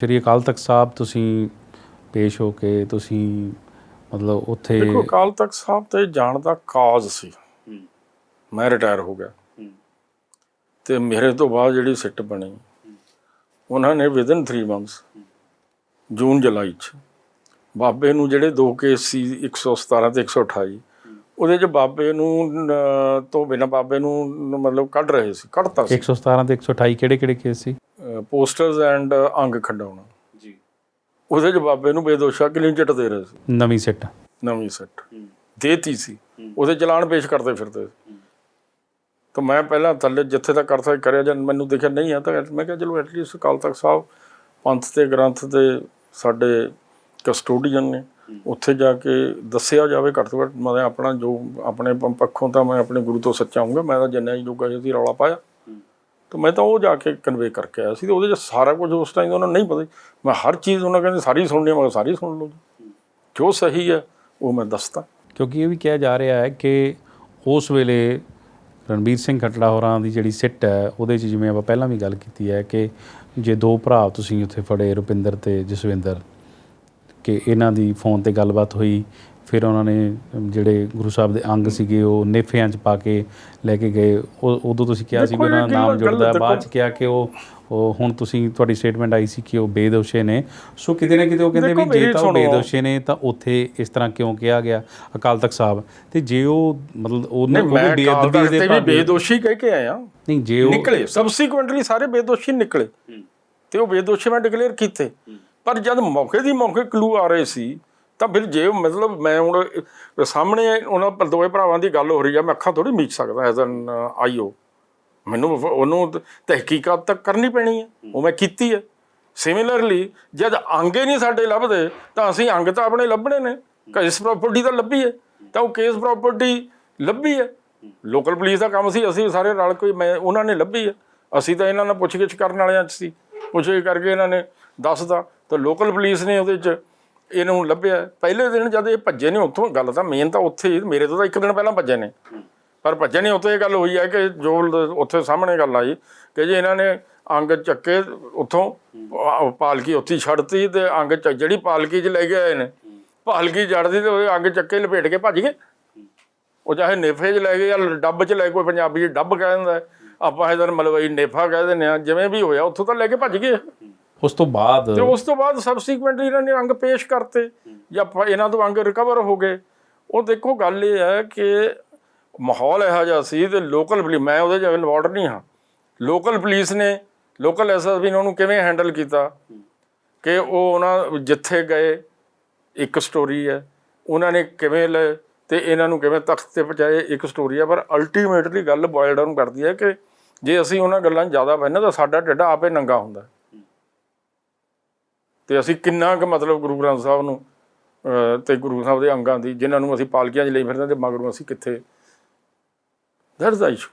ਸ਼੍ਰੀ ਅਕਾਲ ਤਖਤ ਸਾਹਿਬ ਤੁਸੀਂ ਪੇਸ਼ ਹੋ ਕੇ ਤੁਸੀਂ ਮਤਲਬ ਉੱਥੇ ਦੇਖੋ ਅਕਾਲ ਤਖਤ ਸਾਹਿਬ ਤੇ ਜਾਣ ਦਾ ਕਾਜ਼ ਸੀ। ਮੈਂ ਰਿਟਾਇਰ ਹੋ ਗਿਆ। ਤੇ ਮੇਰੇ ਤੋਂ ਬਾਅਦ ਜਿਹੜੀ ਸਿੱਟ ਬਣੀ ਉਹਨਾਂ ਨੇ ਵਿਦਨ 3 ਮੰਥਸ ਜੂਨ ਜੁਲਾਈ ਚ ਬਾਬੇ ਨੂੰ ਜਿਹੜੇ ਦੋ ਕੇਸ ਸੀ 117 ਤੇ 128 ਉਹਦੇ ਚ ਬਾਬੇ ਨੂੰ ਤੋਂ ਬਿਨਾਂ ਬਾਬੇ ਨੂੰ ਨ- ਮਤਲਬ ਕੱਢ ਰਹੇ ਸੀ ਕੱਢਤਾ ਸੀ। 117 ਤੇ 128 ਕਿਹੜੇ ਕਿਹੜੇ ਕੇਸ ਸੀ? ਪੋਸਟਰਸ ਐਂਡ ਅੰਗ ਖੰਡਾਉਣਾ। ਜੀ। ਉਹਦੇ ਚ ਬਾਬੇ ਨੂੰ ਬੇਦੋਸ਼ਾ ਕਲੀਨ ਚਿੱਟ ਦੇ ਰਹੇ ਸੀ? ਨਵੀਂ ਸਿੱਟ। ਨਵੀਂ ਸਿੱਟ। ਦੇਤੀ ਸੀ। ਉਹਦੇ ਚਲਾਨ ਪੇਸ਼ ਕਰਦੇ ਫਿਰਦੇ ਸੀ। ਤਾਂ ਮੈਂ ਪਹਿਲਾਂ ਥੱਲੇ ਜਿੱਥੇ ਤੱਕ ਕਰ ਸਕਦਾ ਕਰਿਆ ਜਦ ਮੈਨੂੰ ਦੇਖਿਆ ਨਹੀਂ ਆ ਤਾਂ ਮੈਂ ਕਿਹਾ ਚਲੋ ਐਟਲੀਸਟ ਅਕਾਲ ਤਖਤ ਸਾਹਿਬ ਪੰਥ ਤੇ ਗ੍ਰੰਥ ਦੇ ਸਾਡੇ ਕਸਟੋਡੀਅਨ ਨੇ। ਉੱਥੇ ਜਾ ਕੇ ਦੱਸਿਆ ਜਾਵੇ ਘੱਟ ਤੋਂ ਘੱਟ। ਮੈਂ ਆਪਣਾ ਜੋ ਆਪਣੇ ਪੱਖੋਂ ਤਾਂ ਮੈਂ ਆਪਣੇ ਗੁਰੂ ਤੋਂ ਸੱਚਾ ਹੂੰਗਾ ਮੈਂ ਤਾਂ ਜਿੰਨਾ ਹੀ ਜੋਗਾ ਸੀ ਰੌਲਾ ਪਾਇਆ। ਤਾਂ ਮੈਂ ਤਾਂ ਉਹ ਜਾ ਕੇ ਕਨਵੇ ਕਰਕੇ ਆਇਆ ਸੀ ਤੇ ਉਹਦੇ 'ਚ ਸਾਰਾ ਕੁਝ ਉਸ ਟਾਈਮ ਉਹਨਾਂ ਨੂੰ ਨਹੀਂ ਪਤਾ ਮੈਂ ਹਰ ਚੀਜ਼ ਉਹਨਾਂ ਕਹਿੰਦੇ ਸਾਰੀ ਸੁਣਨੀ ਆ, ਮੈਂ ਸਾਰੀ ਸੁਣ ਲਓ ਜੀ। ਜੋ ਸਹੀ ਹੈ ਉਹ ਮੈਂ ਦੱਸਦਾ। ਕਿਉਂਕਿ ਇਹ ਵੀ ਕਿਹਾ ਜਾ ਰਿਹਾ ਹੈ ਕਿ ਉਸ ਵੇਲੇ ਰਣਬੀਰ ਸਿੰਘ ਖੱਟੜਾ ਹੋਰਾਂ ਦੀ ਜਿਹੜੀ ਸਿੱਟ ਹੈ ਉਹਦੇ 'ਚ ਜਿਵੇਂ ਆਪਾਂ ਪਹਿਲਾਂ ਵੀ ਗੱਲ ਕੀਤੀ ਹੈ ਕਿ ਜੇ ਦੋ ਭਰਾ ਤੁਸੀਂ ਉੱਥੇ ਫੜੇ ਰੁਪਿੰਦਰ ਤੇ ਜਸਵਿੰਦਰ ਕਿ ਇਹਨਾਂ ਦੀ ਫੋਨ ਤੇ ਗੱਲਬਾਤ ਹੋਈ ਫਿਰ ਉਹਨਾਂ ਨੇ ਜਿਹੜੇ ਗੁਰੂ ਸਾਹਿਬ ਦੇ ਅੰਗ ਸੀਗੇ ਉਹ ਨੇਫਿਆਂ 'ਚ ਪਾ ਕੇ ਲੈ ਕੇ ਗਏ। ਉਹ ਉਦੋਂ ਤੁਸੀਂ ਕਿਹਾ ਸੀ ਵੀ ਉਹਨਾਂ ਦਾ ਨਾਮ ਜੁੜਦਾ ਬਾਅਦ 'ਚ ਕਿਹਾ ਕਿ ਉਹ ਉਹ ਹੁਣ ਤੁਸੀਂ ਤੁਹਾਡੀ ਸਟੇਟਮੈਂਟ ਆਈ ਸੀ ਕਿ ਉਹ ਬੇਦੋਸ਼ੇ ਨੇ। ਸੋ ਕਿਤੇ ਨਾ ਕਿਤੇ ਉਹ ਕਹਿੰਦੇ ਵੀ ਜੇ ਤਾਂ ਉਹ। ਬੇਦੋਸ਼ੇ ਨੇ ਤਾਂ ਉੱਥੇ ਇਸ ਤਰ੍ਹਾਂ ਕਿਉਂ ਕਿਹਾ ਗਿਆ? ਅਕਾਲ ਤਖਤ ਸਾਹਿਬ ਤੇ ਜੇ ਉਹ ਮਤਲਬ ਉਹਨਾਂ ਅਕਾਲ ਬੇਅਦਬੀ ਦੇ ਤੇ ਵੀ ਭਾਵੇਂ- ਬੇਦੋਸ਼ੀ ਕਹਿ ਕੇ ਆਇਆ। ਨਹੀਂ ਜੇ ਉਹ ਨਿਕਲੇ। ਸਬਸੀਕੁਐਂਟਲੀ ਸਾਰੇ ਬੇਦੋਸ਼ੀ ਨਿਕਲੇ। ਤੇ ਉਹ ਬੇਦੋਸ਼ੀ ਮੈਂ ਡਿਕਲੇਅਰ ਕੀਤੇ। ਪਰ ਜਦ ਮੌਕੇ ਦੀ ਮੌਕੇ ਕਲੂ ਆ ਰਹੇ ਸੀ ਤਾਂ ਫਿਰ ਜੇ ਮਤਲਬ ਮੈਂ ਹੁਣ ਸਾਹਮਣੇ ਉਹਨਾਂ ਦੋਵੇਂ ਭਰਾਵਾਂ ਦੀ ਗੱਲ ਹੋ ਰਹੀ ਆ, ਮੈਂ ਅੱਖਾਂ ਥੋੜੀ ਮੀਚ ਸਕਦਾ ਐਜ਼ ਐਨ ਆਈਓ ਮੈਨੂੰ ਉਹਨੂੰ ਤ- ਤਹਿਕੀਕਾਤ ਤੱਕ ਕਰਨੀ ਪੈਣੀ ਹੈ ਉਹ ਮੈਂ ਕੀਤੀ ਹੈ ਸਿਮਿਲਰਲੀ ਜਦ ਅੰਗੇ ਨਹੀਂ ਸਾਡੇ ਲੱਭਦੇ, ਤਾਂ ਅਸੀਂ ਅੰਗ ਤਾਂ ਆਪਣੇ ਲੱਭਣੇ ਨੇ। ਕੇਸ ਪ੍ਰਾਪਰਟੀ ਤਾਂ ਲੱਭੀ ਹੈ ਤਾਂ ਉਹ ਕੇਸ ਪ੍ਰਾਪਰਟੀ ਲੱਭੀ ਹੈ ਲੋਕਲ ਪੁਲਿਸ ਦਾ ਕੰਮ ਸੀ, ਅਸੀਂ ਸਾਰੇ ਰਲ ਕੇ ਮੈਂ, ਉਹਨਾਂ ਨੇ ਲੱਭੀ ਹੈ ਅਸੀਂ ਤਾਂ ਇਹਨਾਂ ਨਾਲ ਪੁੱਛਗਿੱਛ ਕਰਨ ਵਾਲਿਆਂ 'ਚ ਸੀ। ਪੁੱਛਗਿੱਛ ਕਰਕੇ ਇਹਨਾਂ ਨੇ ਦੱਸਦਾ ਤਾਂ ਲੋਕਲ ਪੁਲਿਸ ਨੇ ਉਹਦੇ 'ਚ ਇਹਨੂੰ ਲੱਭਿਆ। ਪਹਿਲੇ ਦਿਨ ਜਦ ਇਹ ਭੱਜੇ ਨੇ ਉੱਥੋਂ ਗੱਲ ਤਾਂ ਮੇਨ ਤਾਂ ਉੱਥੇ ਹੀ ਮੇਰੇ ਤੋਂ ਤਾਂ ਇੱਕ ਦਿਨ ਪਹਿਲਾਂ ਭੱਜੇ ਨੇ। ਪਰ ਭੱਜੇ ਨਹੀਂ ਉੱਥੇ ਇਹ ਗੱਲ ਹੋਈ ਹੈ ਕਿ ਜੋ ਉੱਥੇ ਸਾਹਮਣੇ ਗੱਲ ਆਈ ਕਿ ਜੇ ਇਹਨਾਂ ਨੇ ਅੰਗ ਚੱਕੇ ਉੱਥੋਂ ਪਾਲਕੀ ਉੱਥੇ ਛੱਡਤੀ ਤੇ ਅੰਗ ਚ- ਜਿਹੜੀ ਪਾਲਕੀ 'ਚ ਲੈ ਕੇ ਆਏ ਨੇ ਪਾਲਕੀ ਜੜਦੀ ਤੇ ਉਹਦੇ ਅੰਗ ਚੱਕੇ ਲਪੇਟ ਕੇ ਭੱਜ ਗਏ। ਉਹ ਚਾਹੇ ਨੇਫੇ 'ਚ ਲੈ ਗਏ ਜਾਂ ਡੱਬ 'ਚ ਲੈ ਕੋਈ ਪੰਜਾਬੀ 'ਚ ਡੱਬ ਕਹਿ ਦਿੰਦਾ। ਆਪਾਂ ਇਧਰ ਮਲਵਈ ਨੇਫਾ ਕਹਿ ਦਿੰਦੇ ਆ ਜਿਵੇਂ ਵੀ ਹੋਇਆ ਉੱਥੋਂ ਤਾਂ ਲੈ ਕੇ ਭੱਜ ਗਏ। ਉਸ ਤੋਂ ਬਾਅਦ ਤੇ ਉਸ ਤੋਂ ਬਾਅਦ ਸਬਸੀਕੁਐਂਟਲੀ ਇਹਨਾਂ ਨੇ ਅੰਗ ਪੇਸ਼ ਕਰਤੇ, ਜਾਂ ਇਹਨਾਂ ਤੋਂ ਅੰਗ ਰਿਕਵਰ ਹੋ ਗਏ। ਉਹ ਦੇਖੋ, ਗੱਲ ਇਹ ਹੈ ਕਿ ਮਾਹੌਲ ਇਹੋ ਜਿਹਾ ਸੀ ਤੇ ਲੋਕਲ ਪੁਲਿਸ ਮੈਂ ਉਹਦੇ ਚ ਇਨਵੋਲਡ ਨਹੀਂ ਹਾਂ। ਲੋਕਲ ਪੁਲਿਸ ਨੇ ਲੋਕਲ ਐਸਐਸਪੀ ਨੇ ਉਹਨੂੰ ਕਿਵੇਂ ਹੈਂਡਲ ਕੀਤਾ? ਕਿ ਉਹ ਉਹਨਾਂ ਜਿੱਥੇ ਗਏ, ਇੱਕ ਸਟੋਰੀ ਹੈ, ਉਹਨਾਂ ਨੇ ਕਿਵੇਂ ਲਏ ਤੇ ਇਹਨਾਂ ਨੂੰ ਕਿਵੇਂ ਤਖਤ ਤੇ ਪਹੁੰਚਾਏ, ਇੱਕ ਸਟੋਰੀ ਹੈ। ਪਰ ਅਲਟੀਮੇਟਲੀ ਗੱਲ ਬੋਇਲ ਡਾਊਨ ਕਰਦੀ ਹੈ ਕਿ ਜੇ ਅਸੀਂ ਉਹਨਾਂ ਗੱਲਾਂ 'ਚ ਜ਼ਿਆਦਾ ਪੈਨੇ ਤਾਂ ਸਾਡਾ ਢਿੱਡ ਆਪੇ ਨੰਗਾ ਹੁੰਦਾ। ਤੇ ਅਸੀਂ ਕਿੰਨਾ ਕੁ ਮਤਲਬ ਗੁਰੂ ਗ੍ਰੰਥ ਸਾਹਿਬ ਨੂੰ ਅਹ, ਤੇ ਗੁਰੂ ਸਾਹਿਬ ਦੇ ਅੰਗਾਂ ਦੀ ਜਿਨ੍ਹਾਂ ਨੂੰ ਅਸੀਂ ਪਾਲਕੀਆਂ 'ਚ ਲਈ ਫਿਰਦੇ ਤੇ ਮਗਰੋਂ ਅਸੀਂ ਕਿੱਥੇ? That's the issue